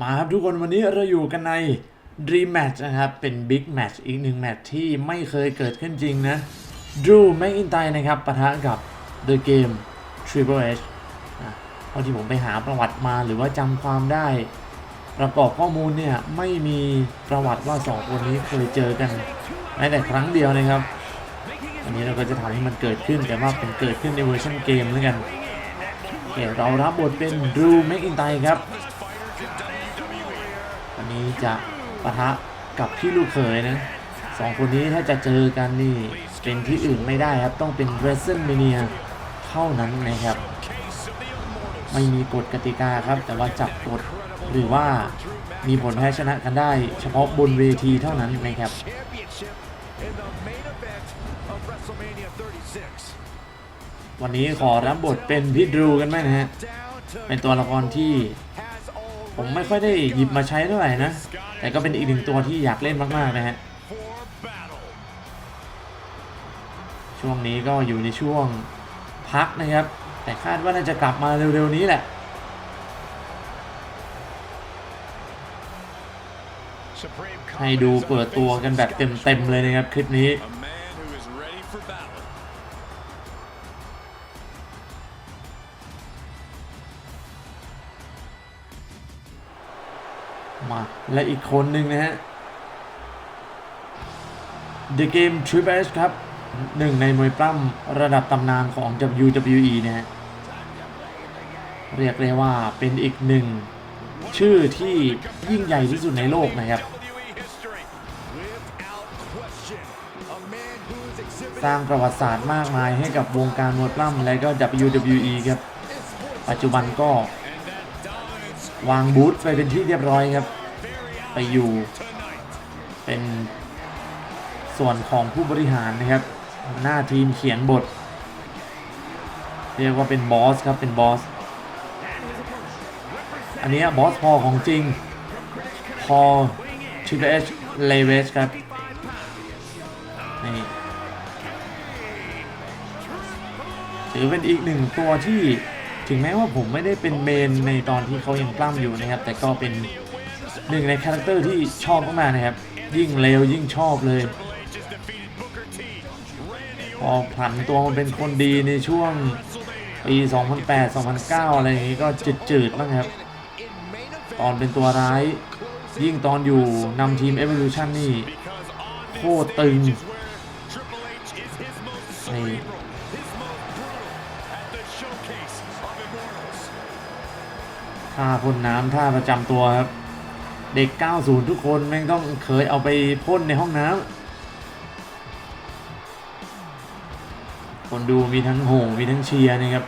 มาครับทุกคนวันนี้เราอยู่กันใน Dream Match นะครับ เป็น Big Match อีกหนึ่งแมตช์ที่ไม่เคยเกิดขึ้นจริงนะ Drew McIntyre นะครับปะทะกับ The Game Triple H นะเท่าที่ผมไปหาประวัติมาหรือว่าจำความได้ ประกอบข้อมูลเนี่ย ไม่มีประวัติว่า2คนนี้เคยเจอกันแม้แต่ครั้งเดียวนะครับ อันนี้เราก็จะทำให้มันเกิดขึ้นแต่ว่าเป็นเกิดขึ้นในเวอร์ชันเกมแล้วกันโอเเรารับบทเป็น Drew McIntyre ครับ วันนี้จะปะทะกับพี่ลูกเขยนะสองคนนี้ถ้าจะเจอกันนี่เป็นที่อื่นไม่ได้ครับ ต้องเป็น WrestleMania เท่านั้นนะครับ ไม่มีกฎกติกาครับ แต่ว่าจับกฎหรือว่ามีผลแพ้ชนะกันได้ เฉพาะบนเวทีเท่านั้นนะครับวันนี้ขอรับบทเป็นพี่ดรูกันไหมนะฮะ เป็นตัวละครที่ ผมไม่ค่อยได้หยิบมาใช้เท่าไหร่นะ แต่ก็เป็นอีกหนึ่งตัวที่อยากเล่นมากๆนะฮะ ช่วงนี้ก็อยู่ในช่วงพักนะครับ แต่คาดว่าน่าจะกลับมาเร็วๆนี้แหละให้ดูเปิดตัวกันแบบเต็มๆเลยนะครับคลิปนี้ มาและอีกคนหนึ่งนะฮะ The Game Triple H ครับหนึ่งในมวยปล้ำระดับตำนานของ WWE นะฮะเรียกได้ว่าเป็นอีกหนึ่งชื่อที่ยิ่งใหญ่ที่สุดในโลกนะครับ สร้างประวัติศาสตร์มากมายให้กับวงการมวยปล้ำและก็ WWE ครับ ปัจจุบันก็วางบูธไปเป็นที่เรียบร้อยครับ ไปอยู่ เป็นส่วนของผู้บริหารนะครับ หน้าทีมเขียนบท เรียกว่าเป็นบอสครับเป็นบอส อันนี้บอสพอของจริง พอชิเ h เลเวสครับนี่ถือเป็นอีกหนึ่งตัวที่ถึงแม้ว่าผมไม่ได้เป็นเมนในตอนที่เขายังปล้ำอยู่นะครับ แต่ก็เป็น หนึ่งในคาแรคเตอร์ที่ชอบมากๆนะครับ ยิ่งเร็วยิ่งชอบเลย พอผันตัวมาเป็นคนดีในช่วงปี 2008 2009 อะไรอย่างนี้ก็จืดๆบ้างครับ ตอนเป็นตัวร้าย ยิ่งตอนอยู่นำทีม Evolution นี่ โคตรตึงนี่ท่าพ่นน้ำท่าประจำตัวครับ เด็ก 90 ทุกคนแม่งต้องเคยเอาไปพ่นในห้องน้ำคนดูมีทั้งโห่มีทั้งเชียร์นะครับ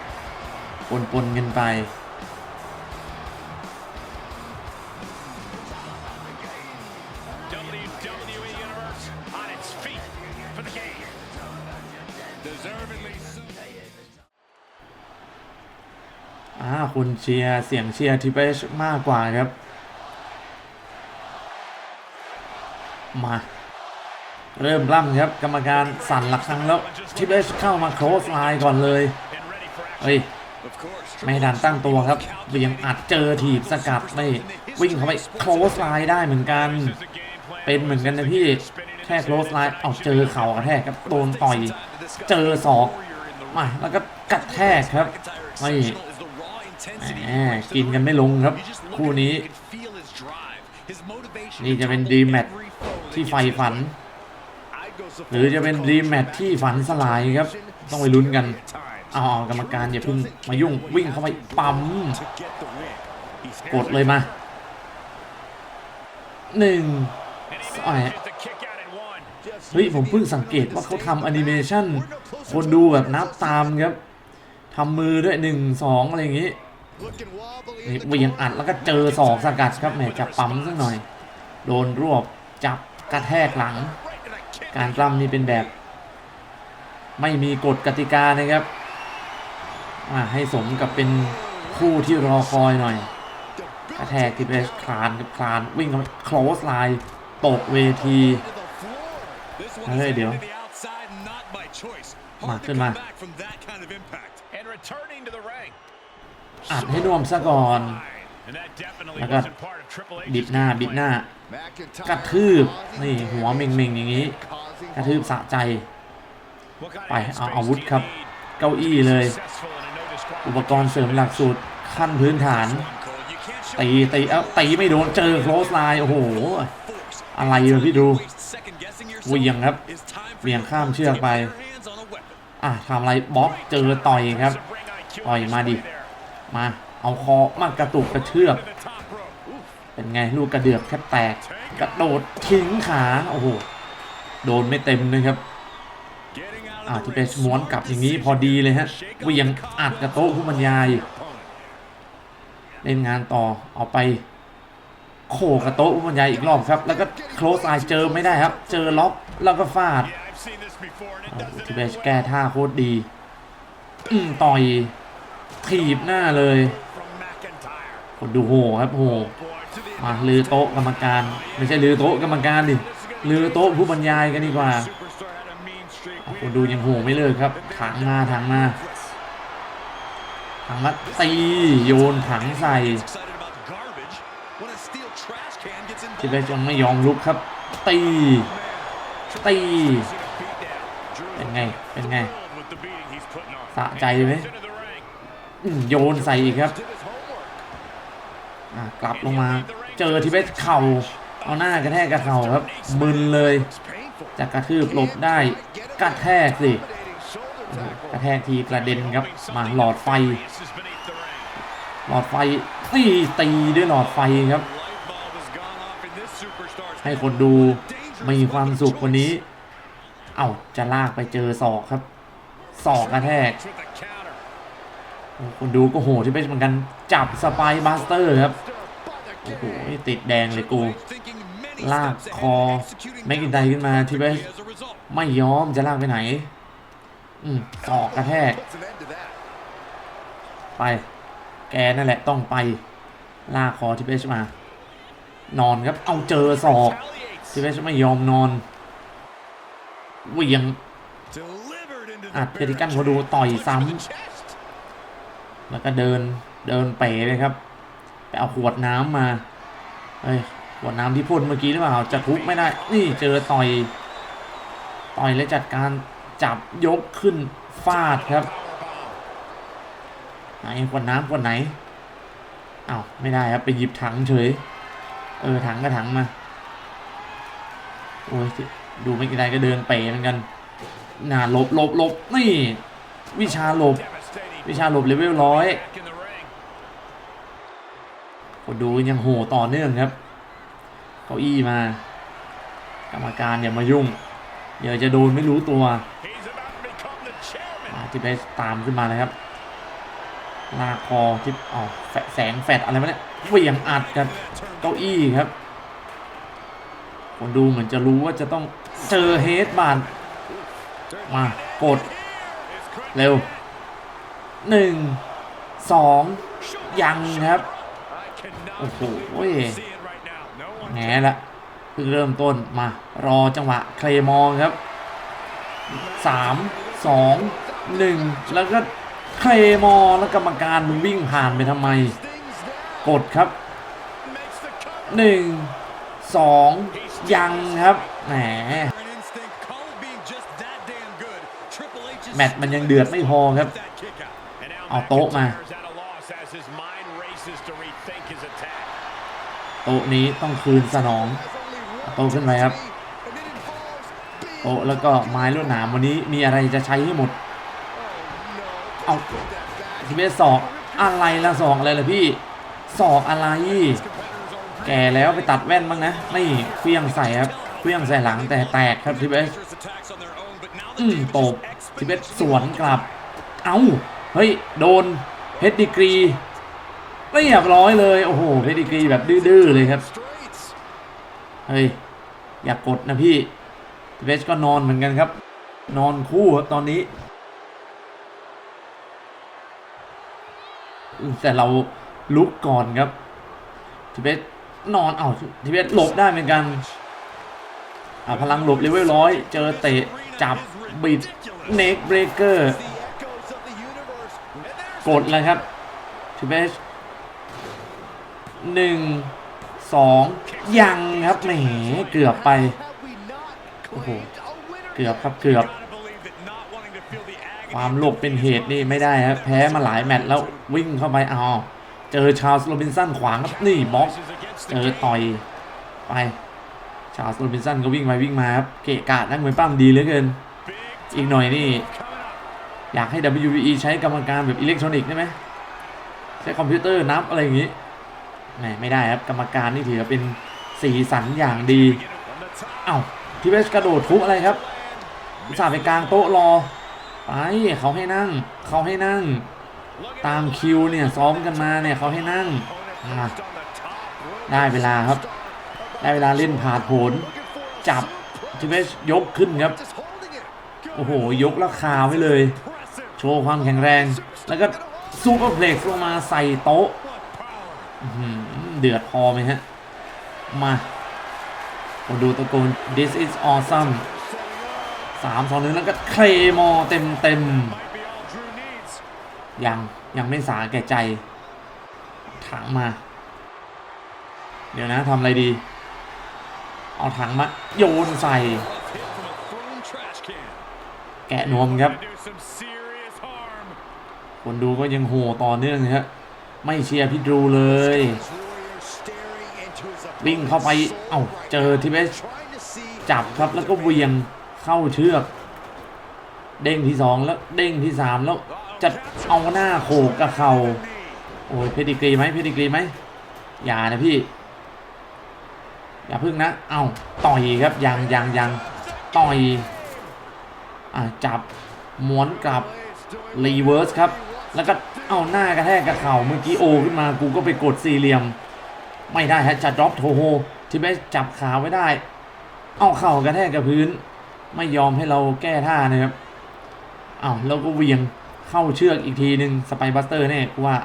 ปนๆกันไป อ่าคุณเชียร์เสียงเชียร์ทิเปชมากกว่าครับ มา เริ่มล่ำครับ กรรมการสั่นหละครั้งแล้วทิเปชเข้ามาโครสไลน์ก่อนเลยเฮ้ยไม่ดันตั้งตัวครับเบียงอัดเจอถีบสกัดนี่วิ่งเข้าไปโครสไลน์ได้เหมือนกัน เป็นเหมือนกันนะพี่แค่โครสไลน์เอาเจอเข่ากระแทกครับโดนต่อยเจอศอกมาแล้วก็กระแทกครับไม่แหมกินกันไม่ลงครับ คู่นี้ นี่จะเป็นดีแมตช์ ที่ไฟฝัน หรือจะเป็นดีแมตช์ที่ฝันสลายครับ ต้องไปลุ้นกันเอาเอากรรมการอย่าเพิ่งมายุ่งวิ่งเข้าไปปั๊มกดเลยมาหนึ่งสองเฮ้ย ผมเพิ่งสังเกตว่าเขาทำแอนิเมชันคนดูแบบนับตามครับทำมือด้วยหนึ่งสองอะไรอย่างงี้นี่เวียงอัดแล้วก็เจอศอกสกัดครับแหมจับปั๊มสักหน่อย โดนรวบจับ กระแทกหลัง การปล้ำนี่เป็นแบบ ไม่มีกฎกติกานะครับให้สมกับเป็นคู่ที่รอคอยหน่อย กระแทกที่เพชคลานกับคลานวิ่งเข้าไปคลอสไลน์ตกเวทีเฮ้ยเดี๋ยวมาขึ้นมาอัดให้น่วมซะก่อนแล้วก็บิดหน้าบิดหน้า กระทืบ causing นี่หัวเม่งๆอย่างนี้ causing กระทืบสะใจ What kind of ไปเอา headspace อาวุธ do you ครับ need เก้าอี้เลย successful in a no disqualification อุปกรณ์เสริมหลักสูตรขั้นพื้นฐาน one, Cole? You can't show ตีตีเอ้าตีไม่โดนเจอโคลสไลน์โอ้โห force. อะไรวะพี่ดู Second guessing เหวียงครับ It's time for เหวียง your ข้าม opponent เชือก to ไป get their hands on a weapon. อะทำอะไรบล็อกเจอต่อยครับ Some ring IQ ต่อยมาดิ on display there. มาเอาคอมากระตุกกระเชือก เป็นไงลูกกระเดือกแทบแตก กระโดดทิ้งขา โอ้โห โดนไม่เต็มนะครับอ่าที่เป็นม้วนกลับอย่างนี้พอดีเลยฮะเวียงอัดกระโต๊ะผู้บรรยาย เล่นงานต่อเอาไป โขกระโต๊ะผู้บรรยายอีกรอบครับ แล้วก็โคลสไลเจอไม่ได้ครับ เจอล็อกแล้วก็ฟาดอาที่เบ end ส well. แก้ท่าโคตรดีอืมต่อยถีบหน้าเลยคนดูโหครับโห มาลือโต๊ะกรรมการ ไม่ใช่ลือโต๊ะกรรมการดิลือโต๊ะผู้บรรยายกันดีกว่าคนดูยังโหไม่เลิกครับถังมาถังมาถังมาตีโยนถังใส่ที่เบ involved. สยังไม่ยอมลุกครับ ตีตีเป็นไงเป็นไงสะใจไหมโยนใส่อีกครับ did his homework อะ กลับลงมา เจอทีเบสเข่า เอาหน้ากระแทกกับเข่าครับมึนเลยจะกกระทืบหลบได้กระแทกสิกระแทกทีกระเด็นครับมาหลอดไฟ หลอดไฟตีตีด้วยหลอดไฟครับ ให้คนดูมีความสุขว่านี้ เอ้าจะลากไปเจอศอกครับศอกกระแทก คนดูก็โหที่เป็นเหมือนกันจับสไปร์บัสเตอร์ครับ โอ้โหติดแดงเลยกู ลากคอแม็กกินไดขึ้นมาที่เบสไม่ยอมจะลากไปไหน อืมศอกกระแทก ไป แกนั่นแหละต้องไป ลากคอที่เบสมา นอนครับเอาเจอศอกที่เบสไม่ยอมนอนเหวียงอัดเพดิกัน barricade. เขาดูต่อยซ้ำ แล้วก็เดินเดินเป๋เลยครับไปเอาขวดน้ำมาเฮ้ยขวดน้ำที่พ่นเมื่อกี้หรือเปล่าจะทุบไม่ได้ นี่เจอต่อย ต่อยแล้วจัดการจับยกขึ้นฟาดครับไหนขวดน้ำขวดไหนอ้าวไม่ได้ครับไปหยิบถังเฉย เออถังก็ถังมา โอ้ยดูไม่กี่ไรก็เดินเป๋เหมือนกันน่าหลบหลบหลบนี่ วิชาหลบ วิชาหลบเลเวลร้อย Back in the ring. คนดูยังโหต่อเนื่องครับ เก้าอี้มา กรรมการอย่ามายุ่ง เดี๋ยวจะโดนไม่รู้ตัวมาที่ไปตามขึ้นมาเลยครับลากคอที่อ๋อแฟแสงแฟดอะไรวะเนี่ยเวี่ยงอัดกับเก้าอี้ครับคนดูเหมือนจะรู้ว่าจะต้องเจอเฮดบาดมากด เร็ว หนึ่งสองยังครับ โอ้โหแง่ละเพิ่งเริ่มต้นมารอจังหวะเคลมอร์ครับสามสองหนึ่งแล้วก็เคลมอแล้วกรรมการมึงวิ่งผ่านไปทำไม กดครับหนึ่งสองยังครับแหมแมตช์มันยังเดือดไม่พอครับ เอาโต๊ะมา โต๊ะนี้ต้องคืนสนอง has only one โตขึ้นไปครับ โต๊ะแล้วก็ไม้ลวดหนามวันนี้มีอะไรจะใช้ให้หมด เอาทีเบสอกอะไรละศอกอะไรล่ะพี่ศอกอะไร แก่แล้วไปตัดแว่นบ้างนะ นี่เฟี้ยงใส่ครับเฟี้ยงใส่หลังแต่แตกครับทิเบสอืมตบทิเบสสวนกลับ เอ้า ฮ้ย โดนเพชรดีกรีเรียาบร้อยเลย โอ้โหเพชรดีกรีแบบดื้อๆเลยครับ เฮ้ย อย่ากกดนะพี่ทิเบสก็นอนเหมือนกันครับ นอนคู่ครับตอนนี้ แต่เราลุกก่อนครับทิเบสนอนเอ้าทิเบสหลบได้เหมือนกันพลังหลบเลเวลร้อยเจอเตะจับบิดเน็กเบรกเกอร์ กดเลยครับทิเบสหนึ่งสองยังครับแหมเกือบไป โอ้โห เกือบครับเกือบ ความโลภเป็นเหตุนี่ไม่ได้ครับแพ้มาหลายแมตช์แล้ววิ่งเข้าไปเอาเจอชาร์ลส์โรบินสันขวางครับนี่บล็อกเจอต่อยไป ชาร์ลส์โรบินสันก็วิ่งไปวิ่งมาครับเกะกะนักมวยปั้มดีเหลือเกิน อีกหน่อยนี่ อยากให้ WWE ใช้กรรมการแบบอิเล็กทรอนิกส์ได้ไหมใช้คอมพิวเตอร์นับอะไรอย่างนี้ไม่ได้ครับกรรมการนี่ถือว่าเป็นสีสันอย่างดีเอ้าทีเวสกระโดดทุบอะไรครับสาไปกลางโต๊ะรอไปเขาให้นั่งเขาให้นั่ง ตามคิวเนี่ยซ้อมกันมาเนี่ยเขาให้นั่งได้เวลาครับ ได้เวลาเล่นผ่าโผนจับทีเวสยกขึ้นครับ โอ้โห ยกแล้วคาไว้เลย โชว์ความแข็งแรง แล้วก็ซูเปอร์เพล็กซ์ลงมาใส่โต๊ะเดือดพอไหมฮะ มาคนดูตะโกน this is awesome สามสองหนึ่งแล้วก็เคลมอเต็มเต็มยังยังไม่สาแก่ใจ ถังมา เดี๋ยวนะทำอะไรดี เอาถังมา โยนใส่ แกะนวมครับ คนดูก็ยังโห่ต่อเนื่องนะครับไม่เชียร์พี่ดรูเลย วิ่งเข้าไป เอ้าเจอทีเบสจับครับแล้วก็เวียงเข้าเชือก เด้งที่สองแล้วเด้งที่สามแล้วจะเอาหน้าโขกกับเขาโอ้ยเพดิกรีไหมเพดิกรีไหมอย่านะพี่ อย่าพึ่งนะ เอ้าต่อยครับยังยังยังต่อยอะจับม้วนกลับรีเวิร์สครับ แล้วก็เอาหน้ากระแทกกับเข่าเมื่อกี้โอขึ้นมากูก็ไปกดสี่เหลี่ยม ไม่ได้ฮะจะดรอปโทโฮที่ไม่จับขาไว้ได้ เอาเข่ากระแทกกับพื้น ไม่ยอมให้เราแก้ท่านะครับเอาแล้วก็เวียงเข้าเชือกอีกทีหนึ่งสไปบัสเตอร์แน่กูว่า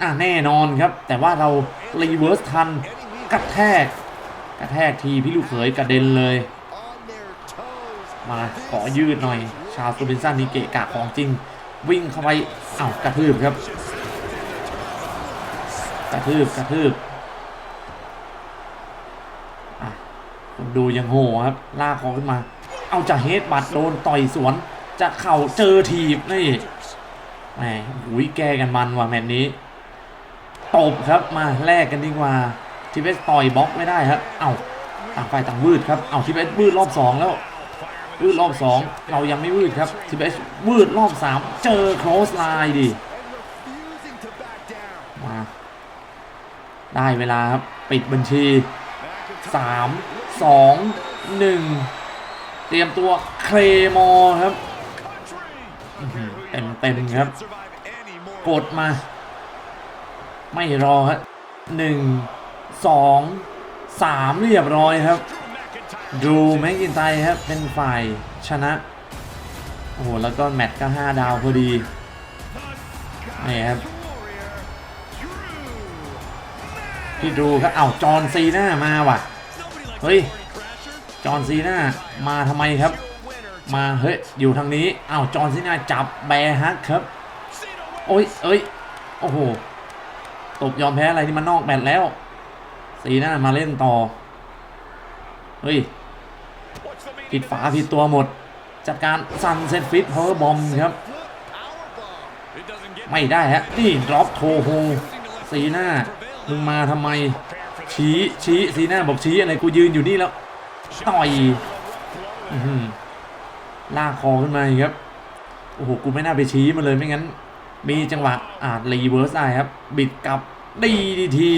อะแน่นอนครับ แต่ว่าเรารีเวิร์สทันกระแทกกระแทกทีพี่ลูกเขยกระเด็นเลย มาขอยืดหน่อย ชาวซูบินสันนี่เกะกะของจริง วิ่งเข้าไปเอ้ากระทืบครับ กระทืบกระทืบอะคนดูยังโหครับ ลากคอขึ้นมา เอาจะเฮดบัตโดนต่อยสวน จะเข่าเจอทีบนี่แหมหุยแก้กันมันว่ะแมตช์นี้ตบครับมาแลกกันดีกว่าทีเวสต่อยบล็อกไม่ได้ครับ เอ้าต่างฝ่ายต่างวืดครับ เอ้าทีเวสวืดรอบสองแล้ว วืดรอบสองเรายังไม่วืดครับทีเวสวืดรอบสามเจอโครสไลน์ดิมาได้เวลาครับ ปิดบัญชี 3 2 1 เตรียมตัวเคลมอรครับเต็มเต็มๆครับ กดมา ไม่รอครับหนึ่งสองสามเรียบร้อยครับ ดูแม็กกินไตครับ เป็นฝ่ายชนะ โอ้โห แล้วก็แมตช์ก็ 5 ดาวพอดี นี่ครับพี่ดูครับเอ้าจอนซีน่ามาว่ะ เฮ้ย จอนซีน่ามาทำไมครับ มาเฮ้ย อยู่ทางนี้เอ้าจอนซีน่าจับแบร์ฮักครับ โอ้ยเอ้ย โอ้โห ตบยอมแพ้อะไรที่มันนอกแมตช์แล้ว ซีน่ามาเล่นต่อ เฮ้ย ผิดฝาผิดตัวหมด จัดการซันเซนฟิตเพอร์บอมครับไม่ได้ฮะนี่ดรอปโทโฮซีหน้ามึงมาทำไม ชี้ชี้ซีหน้าบอกชี้อะไรกูยืนอยู่นี่แล้วต่อยลากคอขึ้นมาครับโอ้โหกูไม่น่าไปชี้มันเลยไม่งั้น มีจังหวะอาจรีเวิร์สได้ครับ บิดกลับดีดีที